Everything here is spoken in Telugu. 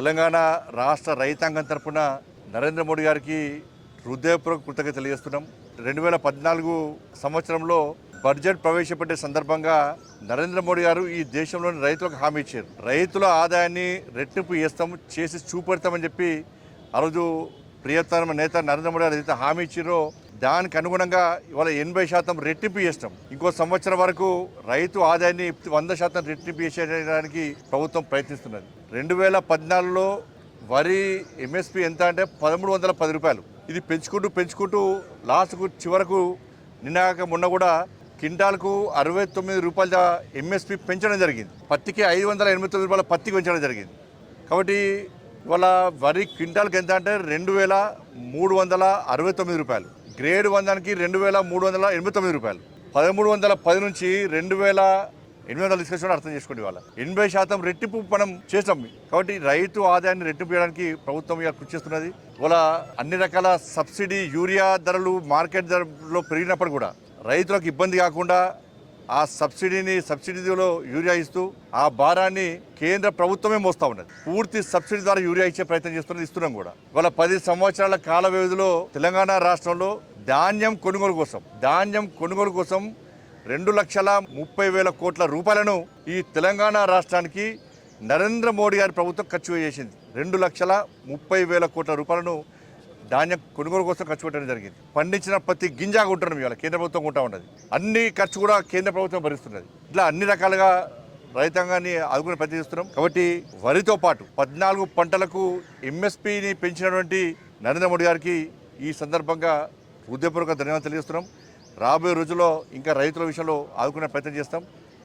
తెలంగాణ రాష్ట్ర రైతాంగం తరఫున నరేంద్ర మోడీ గారికి హృదయపూర్వక కృతజ్ఞత తెలియజేస్తున్నాం. రెండు వేల పద్నాలుగు సంవత్సరంలో బడ్జెట్ ప్రవేశపెట్టే సందర్భంగా నరేంద్ర మోడీ గారు ఈ దేశంలోని రైతులకు హామీ ఇచ్చారు. రైతుల ఆదాయాన్ని రెట్టింపు చేస్తాం చేసి చూపెడతామని చెప్పి ఆ రోజు ప్రియతమ నేత నరేంద్ర మోడీ గారు ఏదైతే హామీ ఇచ్చారో దానికి అనుగుణంగా ఇవాళ ఎనభై శాతం రెట్టింపు చేస్తాం. ఇంకో సంవత్సరం వరకు రైతు ఆదాయాన్ని వంద శాతం రెట్టింపు చేసేయడానికి ప్రభుత్వం ప్రయత్నిస్తున్నది. రెండు వేల పద్నాలుగులో వరి ఎంఎస్పి ఎంత అంటే పదమూడు వందల పది రూపాయలు. ఇది పెంచుకుంటూ పెంచుకుంటూ లాస్ట్కు చివరకు నిన్నగాక మొన్న కూడా కింటాల్కు అరవై తొమ్మిది రూపాయల ఎంఎస్పి పెంచడం జరిగింది. పత్తికి ఐదు వందల ఎనభై తొమ్మిది రూపాయల పత్తికి పెంచడం జరిగింది. కాబట్టి ఇవాళ వరి క్వింటాల్కి ఎంత అంటే రెండు వేల మూడు వందల అరవై తొమ్మిది రూపాయలు. గ్రేడ్ వందానికి రెండు వేల మూడు వందల ఎనభై తొమ్మిది రూపాయలు. పదమూడు వందల పది నుంచి రెండు వేల ఎనిమిది వందలు తీసుకొచ్చిన అర్థం చేసుకోండి వాళ్ళ ఎనభై శాతం రెట్టింపు మనం చేసాం. కాబట్టి రైతు ఆదాయాన్ని రెట్టింపు చేయడానికి ప్రభుత్వం కృషి చేస్తున్నది. ఇవాళ అన్ని రకాల సబ్సిడీ యూరియా ధరలు మార్కెట్ ధరలో పెరిగినప్పుడు కూడా రైతులకు ఇబ్బంది కాకుండా ఆ సబ్సిడీని సబ్సిడీలో యూరియా ఇస్తూ ఆ భారాన్ని కేంద్ర ప్రభుత్వమే మోస్తా ఉన్నది. పూర్తి సబ్సిడీ ద్వారా యూరియా ఇచ్చే ప్రయత్నం చేస్తున్నది ఇస్తున్నాం కూడా. ఇవాళ పది సంవత్సరాల కాల వ్యవధిలో తెలంగాణ రాష్ట్రంలో ధాన్యం కొనుగోలు కోసం ధాన్యం కొనుగోలు కోసం రెండు లక్షల ముప్పై వేల కోట్ల రూపాయలను ఈ తెలంగాణ రాష్ట్రానికి నరేంద్ర మోడీ గారి ప్రభుత్వం ఖర్చు చేసింది. రెండు లక్షల ముప్పై వేల కోట్ల రూపాయలను ధాన్యం కొనుగోలు కోసం ఖర్చు పెట్టడం జరిగింది. పండించిన ప్రతి గింజ కొంటున్నాం ఇవాళ కేంద్ర ప్రభుత్వం కొంటా ఉన్నది. అన్ని ఖర్చు కూడా కేంద్ర ప్రభుత్వం భరిస్తున్నది. ఇట్లా అన్ని రకాలుగా రైతాంగాన్ని ఆదుకుని ప్రయత్నిస్తున్నాం కాబట్టి వరితో పాటు పద్నాలుగు పంటలకు ఎంఎస్పిని పెంచినటువంటి నరేంద్ర మోడీ గారికి ఈ సందర్భంగా హృదయపూర్వక ధన్యవాదాలు తెలియజేస్తున్నాం. రాబోయే రోజుల్లో ఇంకా రైతుల విషయంలో ఆదుకునే ప్రయత్నం చేస్తాం.